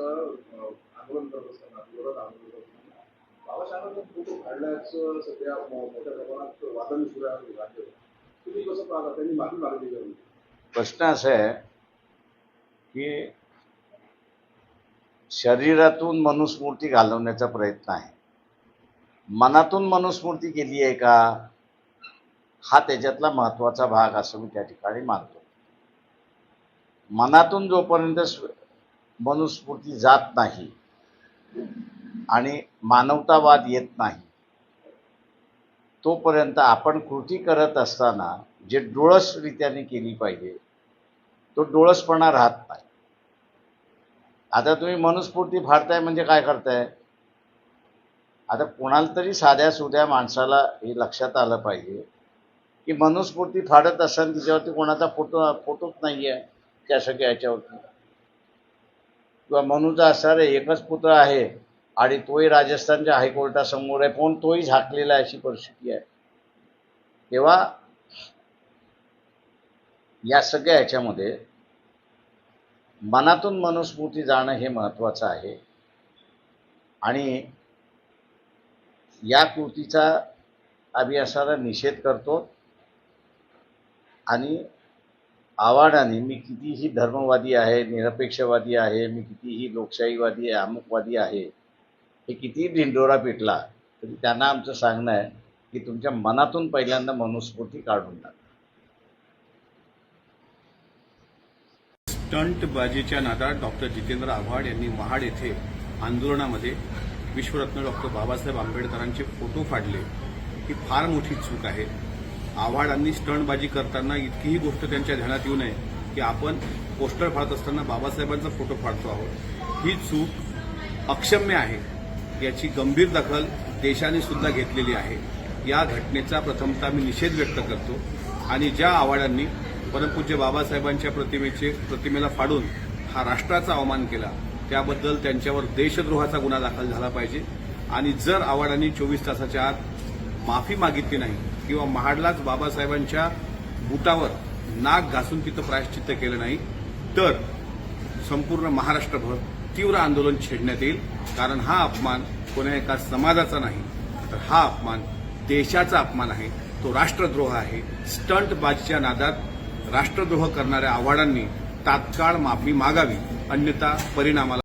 आंदोलन करत असताना विरोधात आंदोलन करत असताना बाबासाहेबांचा फोटो काढल्याचं सध्या मोठ्या प्रमाणात वादन सुरू आहे राज्यात. तुम्ही कसं पाहता? त्यांनी माफी प्रश्न असा आहे की शरीरातून मनुस्मृती घालवण्याचा प्रयत्न आहे. मनातून मनुस्मृती केली आहे का? हा त्याच्यातला महत्त्वाचा भाग असं मी त्या ठिकाणी मानतो. मनातून जोपर्यंत मनुस्मृती जात नाही. आणि मानवतावाद येत नाही. तोपर्यंत आपण कृती करत असताना जे डोळसरित्याने केली पाहिजे तो डोळसपणा राहत नाही. आता तुम्ही मनुस्फूर्ती फाडताय म्हणजे काय करताय? आता कोणाला तरी साध्या सुध्या माणसाला हे लक्षात आलं पाहिजे की मनुस्फूर्ती फाडत असताना तिच्यावरती कोणाचा फोटो फोटोच नाही आहे सगळ्या याच्यावरती किंवा मनुचा असणारे एकच पुत्र आहे आणि तोही राजस्थानच्या हायकोर्टासमोर आहे पण तोही झाकलेला आहे अशी परिस्थिती आहे. तेव्हा या सगळ्या ह्याच्यामध्ये मनातून मनुस्मृती जाणं हे महत्त्वाचं आहे. आणि या कृतीचा आम्ही असाला निषेध करतो आणि आव्हानाने मी कितीही धर्मवादी आहे निरपेक्षवादी आहे मी कितीही लोकशाहीवादी आहे अमुकवादी आहे हे कितीही ढिंडोरा पिटला तरी त्यांना आमचं सांगणं आहे की तुमच्या मनातून पहिल्यांदा मनुस्फूर्ती काढून टाका. स्टंटबाजीच्या नादात डॉक्टर जितेंद्र आव्हाड यांनी महाड येथे आंदोलनामध्ये विश्वरत्न डॉक्टर बाबासाहेब आंबेडकरांचे फोटो फाडले. ही फार मोठी चूक आहे. आव्हाडांनी स्टंटबाजी करताना इतकीही गोष्ट त्यांच्या ध्यानात येऊ नये की आपण पोस्टर फाडत असताना बाबासाहेबांचा फोटो फाडतो आहोत. ही चूक अक्षम्य आहे. याची गंभीर दखल देशाने सुद्धा घेतलेली आहे. या घटनेचा प्रथमतः मी निषेध व्यक्त करतो आणि ज्या आव्हाडांनी परमपूज्य बाबासाहेबांच्या प्रतिमेचे प्रतिमेला फाडून हा राष्ट्राचा अवमान केला त्याबद्दल त्यांच्यावर देशद्रोहाचा गुन्हा दाखल झाला पाहिजे. आणि जर आव्हाडांनी चोवीस तासाच्या आत माफी मागितली नाही किंवा महाडलाच बाबासाहेबांच्या बुटावर नाक घासून तिथं प्रायश्चित्त केलं नाही तर संपूर्ण महाराष्ट्रभर तीव्र आंदोलन छेडण्यात येईल. कारण हा अपमान कोण्या एका समाजाचा नाही तर हा अपमान देशाचा अपमान आहे. तो राष्ट्रद्रोह आहे. स्टंटबाजीच्या नादात राष्ट्रद्रोह करणाऱ्या आव्हाडांनी तात्काळ माफी मागावी अन्यथा परिणामाला